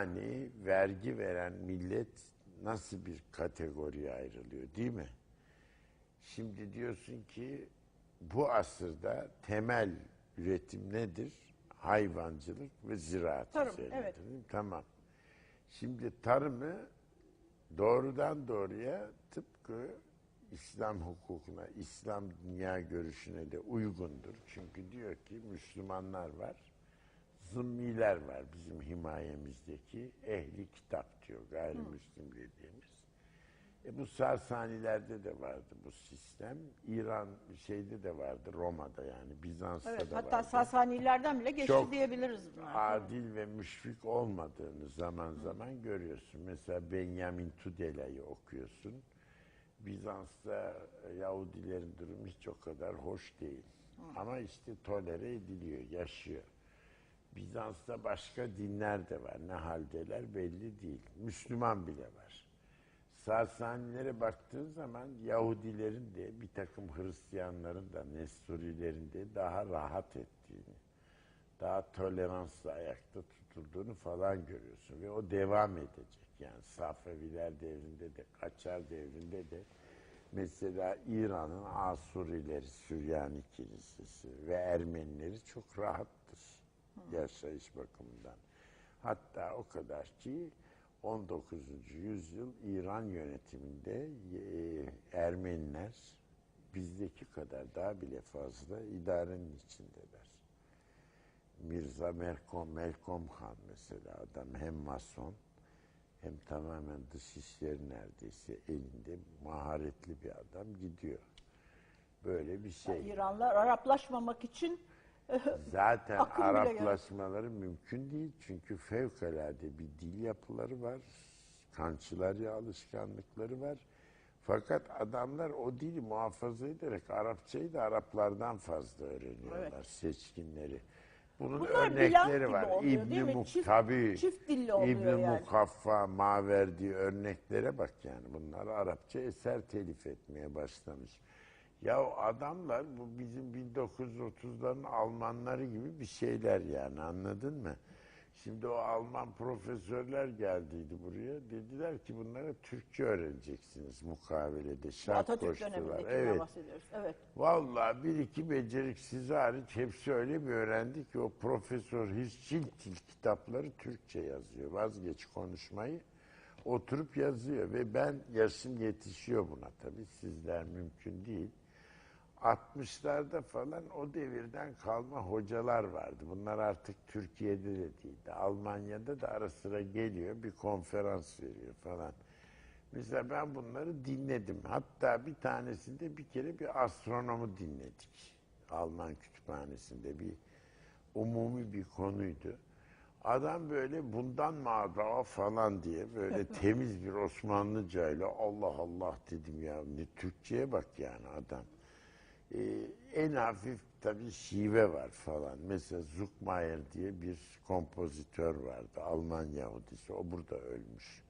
Yani vergi veren millet nasıl bir kategoriye ayrılıyor değil mi? Şimdi diyorsun ki bu asırda temel üretim nedir? Hayvancılık ve ziraat Tarım, evet. Tamam. Şimdi tarımı doğrudan doğruya tıpkı İslam hukukuna, İslam dünya görüşüne de uygundur. Çünkü diyor ki Müslümanlar var, zımmiler var bizim himayemizdeki ehli kitap diyor gayrimüslim dediğimiz. E bu Sarsanilerde de vardı bu sistem. İran şeyde de vardı Roma'da yani Bizans'ta Evet, da hatta vardı. Sasanilerden bile geçti Çok diyebiliriz buna. adil ve müşfik olmadığını zaman zaman görüyorsun. Mesela Benjamin Tudela'yı okuyorsun. Bizans'ta Yahudilerin durumu hiç o kadar hoş değil. Ama işte tolere ediliyor, yaşıyor. Bizans'ta başka dinler de var. Ne haldeler belli değil. Müslüman bile var. Sarsanilere baktığın zaman Yahudilerin de bir takım Hristiyanların da Nestorilerin de daha rahat ettiğini, daha toleransla ayakta tutulduğunu falan görüyorsun. Ve o devam edecek. Yani Safeviler devrinde de, Kaçar devrinde de mesela İran'ın Asurileri, Süryani Kilisesi ve Ermenileri çok rahattır yaşayış bakımından. Hatta o kadar ki 19. yüzyıl İran yönetiminde e, Ermeniler bizdeki kadar daha bile fazla idarenin içindeler. Mirza Melkom, Melkom Han mesela adam hem mason hem tamamen dış işleri neredeyse elinde maharetli bir adam gidiyor. Böyle bir şey. İranlar Araplaşmamak için Zaten bile Araplaşmaları mümkün değil. Çünkü fevkalade bir dil yapıları var. Kançılarya alışkanlıkları var. Fakat adamlar o dili muhafaza ederek Arapçayı da Araplardan fazla öğreniyorlar Evet. seçkinleri. Bunun Bunlar örnekleri var. oluyor, İbn değil mi? Muk Çift- tabii. çift dilli oluyor İbn yani. Mukaffa, Maverdi örneklere bak yani. Bunlar Arapça eser telif etmeye başlamış. Ya adamlar bu bizim 1930'ların Almanları gibi bir şeyler yani anladın mı? Şimdi o Alman profesörler geldiydi buraya. Dediler ki bunlara Türkçe öğreneceksiniz mukavelede. Şart Atatürk koştular. Evet. bahsediyoruz. Evet. Vallahi bir iki beceriksiz hariç hepsi öyle bir öğrendi ki o Profesör Hirschiltil kitapları Türkçe yazıyor. Vazgeç konuşmayı. Oturup yazıyor ve ben yaşım yetişiyor buna tabii. Sizler mümkün değil. 60'larda falan o devirden kalma hocalar vardı. Bunlar artık Türkiye'de de değildi. Almanya'da da ara sıra geliyor bir konferans veriyor falan. Mesela ben bunları dinledim. Hatta bir tanesinde bir kere bir astronomu dinledik. Alman kütüphanesinde bir umumi bir konuydu. Adam böyle bundan mağdura falan diye böyle temiz bir Osmanlıcayla Allah Allah dedim ya ne Türkçe'ye bak yani adam. Ee, en hafif tabii şive var falan. Mesela Zuckmayer diye bir kompozitör vardı. Alman Yahudisi. O burada ölmüş.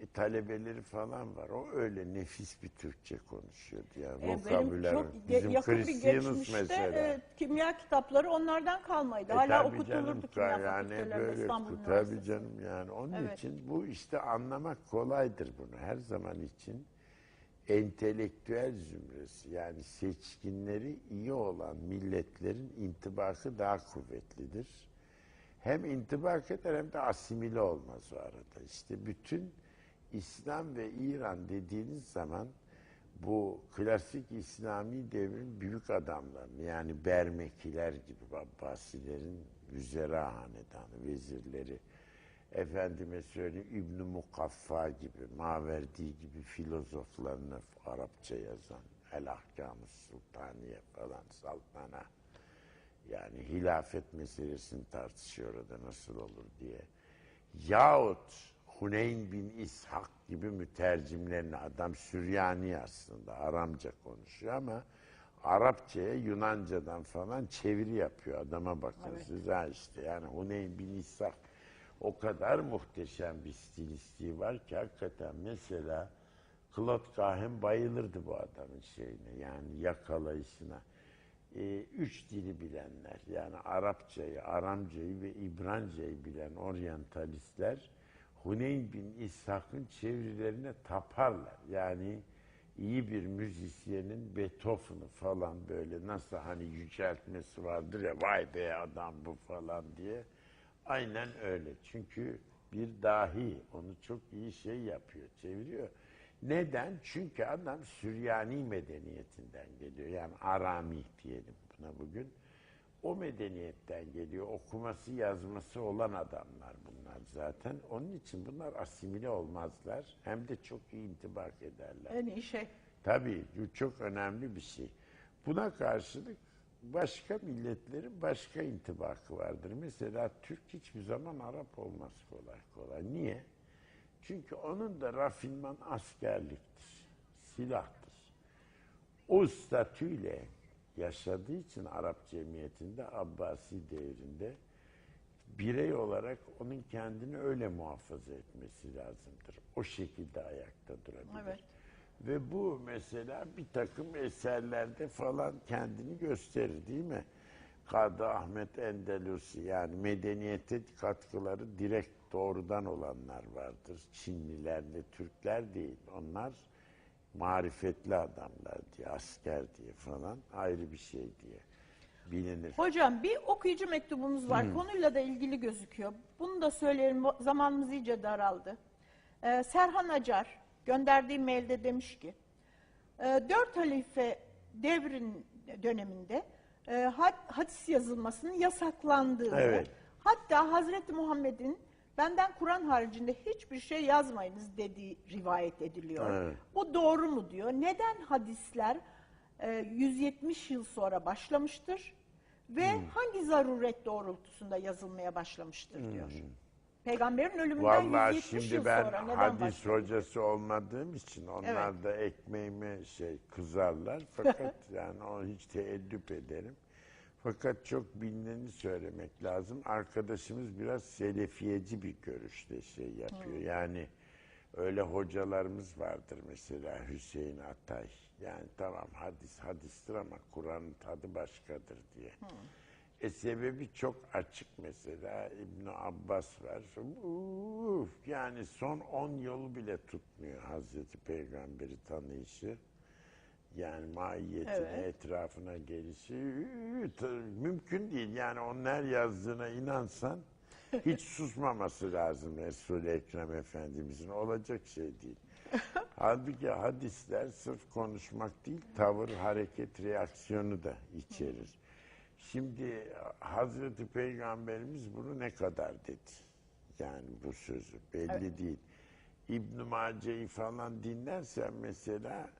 E, talebeleri falan var. O öyle nefis bir Türkçe konuşuyordu yani. E, benim Vokabüler. çok Bizim yakın bir Christianus geçmişte mesela. e, kimya kitapları onlardan kalmaydı. E Hala okutulurdu canım, kimya yani böyle, İstanbul Tabii canım yani onun Evet. için bu işte anlamak kolaydır bunu her zaman için. Entelektüel zümresi yani seçkinleri iyi olan milletlerin intibakı daha kuvvetlidir. Hem intibak eder hem de asimile olmaz o arada. İşte bütün İslam ve İran dediğiniz zaman bu klasik İslami devrin büyük adamlarını yani Bermekiler gibi Abbasilerin Vüzera Hanedanı, vezirleri, efendime söyleyeyim İbn Mukaffa gibi, Maverdi gibi filozoflarını Arapça yazan El Ahkam-ı Sultaniye falan, Saltana yani hilafet meselesini tartışıyor orada nasıl olur diye. Yahut Huneyn bin İshak gibi mütercimlerini adam Süryani aslında Aramca konuşuyor ama Arapçaya Yunancadan falan çeviri yapıyor adama bakın Evet. siz ha işte yani Huneyn bin İshak o kadar muhteşem bir stilistiği var ki hakikaten mesela Claude Cahen bayılırdı bu adamın şeyine yani yakalayışına. e, üç dili bilenler yani Arapçayı, Aramcayı ve İbrancayı bilen oryantalistler Huneyn bin İshak'ın çevirilerine taparlar. Yani iyi bir müzisyenin Beethoven'ı falan böyle nasıl hani yüceltmesi vardır ya vay be adam bu falan diye. Aynen öyle. Çünkü bir dahi onu çok iyi şey yapıyor, çeviriyor. Neden? Çünkü adam Süryani medeniyetinden geliyor. Yani Arami diyelim buna bugün. O medeniyetten geliyor. Okuması, yazması olan adamlar bunlar zaten. Onun için bunlar asimile olmazlar. Hem de çok iyi intibak ederler. En iyi şey. Tabii bu çok önemli bir şey. Buna karşılık başka milletlerin başka intibakı vardır. Mesela Türk hiçbir zaman Arap olmaz kolay kolay. Niye? Çünkü onun da rafinman askerliktir, silahtır. O statüyle yaşadığı için Arap cemiyetinde Abbasi devrinde birey olarak onun kendini öyle muhafaza etmesi lazımdır. O şekilde ayakta durabilir. Evet. Ve bu mesela bir takım eserlerde falan kendini gösterir değil mi? Kadı Ahmet Endelusi yani medeniyete katkıları direkt doğrudan olanlar vardır. Çinlilerle Türkler değil. Onlar marifetli adamlar diye, asker diye falan ayrı bir şey diye bilinir. Hocam bir okuyucu mektubumuz var. Konuyla da ilgili gözüküyor. Bunu da söyleyelim. Zamanımız iyice daraldı. Ee, Serhan Acar gönderdiği mailde demiş ki e, dört halife devrin döneminde e, had- hadis yazılmasının yasaklandığını Evet. hatta Hazreti Muhammed'in benden Kur'an haricinde hiçbir şey yazmayınız dediği rivayet ediliyor. Evet. Bu doğru mu diyor. Neden hadisler e, 170 yıl sonra başlamıştır ve Hmm. hangi zaruret doğrultusunda yazılmaya başlamıştır diyor. Peygamberin ölümünden. Vallahi 170 yıl şimdi ben sonra neden hadis başladı? hocası olmadığım için onlar Evet. da ekmeğime şey kızarlar. Fakat yani o hiç teeddüp ederim. Fakat çok bilineni söylemek lazım. Arkadaşımız biraz selefiyeci bir görüşte şey yapıyor. Yani öyle hocalarımız vardır mesela Hüseyin Atay. Yani tamam hadis hadistir ama Kur'an'ın tadı başkadır diye. E sebebi çok açık mesela İbn Abbas var. Uf, yani son 10 yolu bile tutmuyor Hazreti Peygamberi tanıyışı. Yani maiyetine, Evet. etrafına gelişi mümkün değil. Yani her yazdığına inansan hiç susmaması lazım Resul-i Ekrem Efendimizin. Olacak şey değil. Halbuki hadisler sırf konuşmak değil, tavır, hareket, reaksiyonu da içerir. Şimdi Hazreti Peygamberimiz bunu ne kadar dedi? Yani bu sözü belli değil. İbn Mace'yi falan dinlersen mesela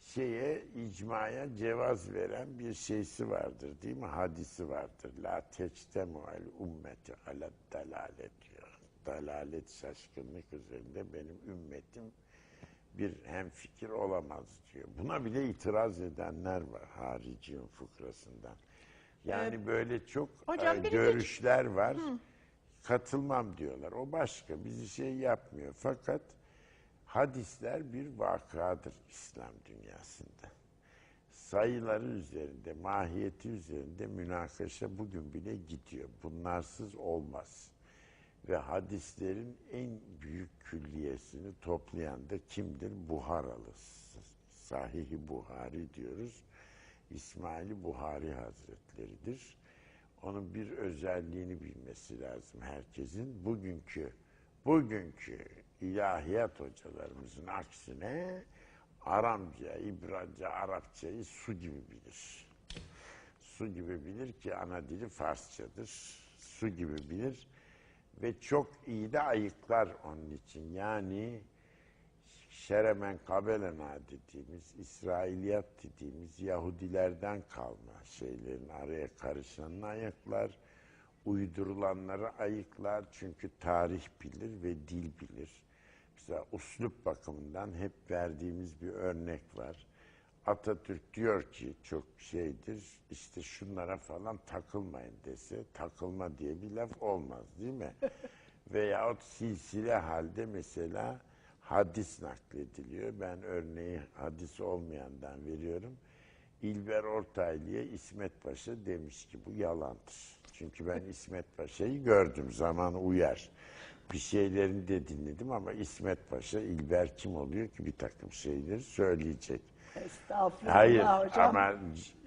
şeye icmaya cevaz veren bir şeysi vardır değil mi? Hadisi vardır. La teçtemu el ümmeti ala dalalet diyor. Dalalet şaşkınlık üzerinde benim ümmetim bir hemfikir olamaz diyor. Buna bile itiraz edenler var hariciyun fıkrasından. Yani böyle çok hocam e, bir de- görüşler var. Katılmam diyorlar. O başka. Bizi şey yapmıyor. Fakat hadisler bir vakadır İslam dünyasında. Sayıları üzerinde, mahiyeti üzerinde münakaşa bugün bile gidiyor. Bunlarsız olmaz. Ve hadislerin en büyük külliyesini toplayan da kimdir? Buharalı. Sahih-i Buhari diyoruz. İsmail Buhari Hazretleri'dir. Onun bir özelliğini bilmesi lazım herkesin. Bugünkü bugünkü ilahiyat hocalarımızın aksine Aramca, İbranca, Arapçayı su gibi bilir. Su gibi bilir ki ana dili Farsçadır. Su gibi bilir ve çok iyi de ayıklar onun için. Yani Şeremen Kabelena dediğimiz, İsrailiyat dediğimiz Yahudilerden kalma şeylerin araya karışanını ayıklar, uydurulanları ayıklar çünkü tarih bilir ve dil bilir. Mesela uslup bakımından hep verdiğimiz bir örnek var. Atatürk diyor ki çok şeydir, işte şunlara falan takılmayın dese, takılma diye bir laf olmaz değil mi? Veyahut silsile halde mesela hadis naklediliyor. Ben örneği hadis olmayandan veriyorum. İlber Ortaylı'ya İsmet Paşa demiş ki bu yalandır. Çünkü ben İsmet Paşa'yı gördüm zaman uyar. Bir şeylerini de dinledim ama İsmet Paşa İlber kim oluyor ki bir takım şeyleri söyleyecek. Estağfurullah Hayır hocam. ama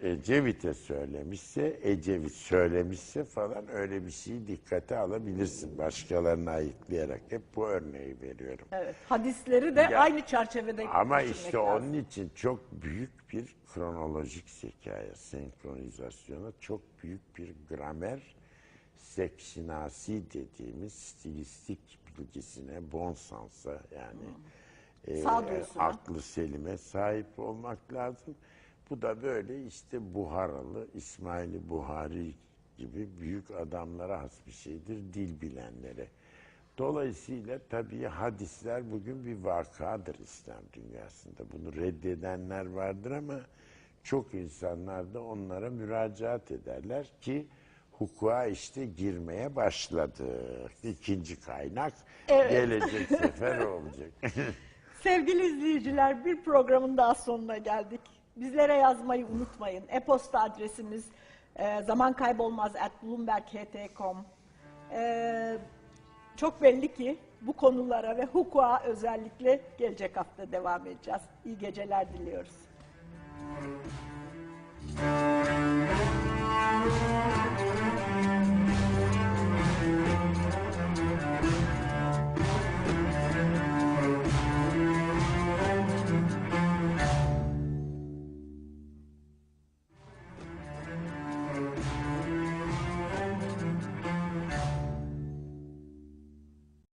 Ecevit'e söylemişse, Ecevit söylemişse falan öyle bir şeyi dikkate alabilirsin. Başkalarını ayıklayarak hep bu örneği veriyorum. Evet, hadisleri de Ya- aynı çerçevede Ama işte lazım. onun için çok büyük bir kronolojik zekaya, senkronizasyona, çok büyük bir gramer, seksinasi dediğimiz stilistik bilgisine, bonsansa yani e, aklı selime sahip olmak lazım. Bu da böyle işte Buharalı, İsmail Buhari gibi büyük adamlara has bir şeydir, dil bilenlere. Dolayısıyla tabii hadisler bugün bir vakadır İslam dünyasında. Bunu reddedenler vardır ama çok insanlar da onlara müracaat ederler ki hukuka işte girmeye başladı. İkinci kaynak gelecek sefer olacak. Sevgili izleyiciler bir programın daha sonuna geldik. Bizlere yazmayı unutmayın. E-posta adresimiz e, zaman kaybolmaz at bloomberg.ht.com E, Çok belli ki bu konulara ve hukuka özellikle gelecek hafta devam edeceğiz. İyi geceler diliyoruz.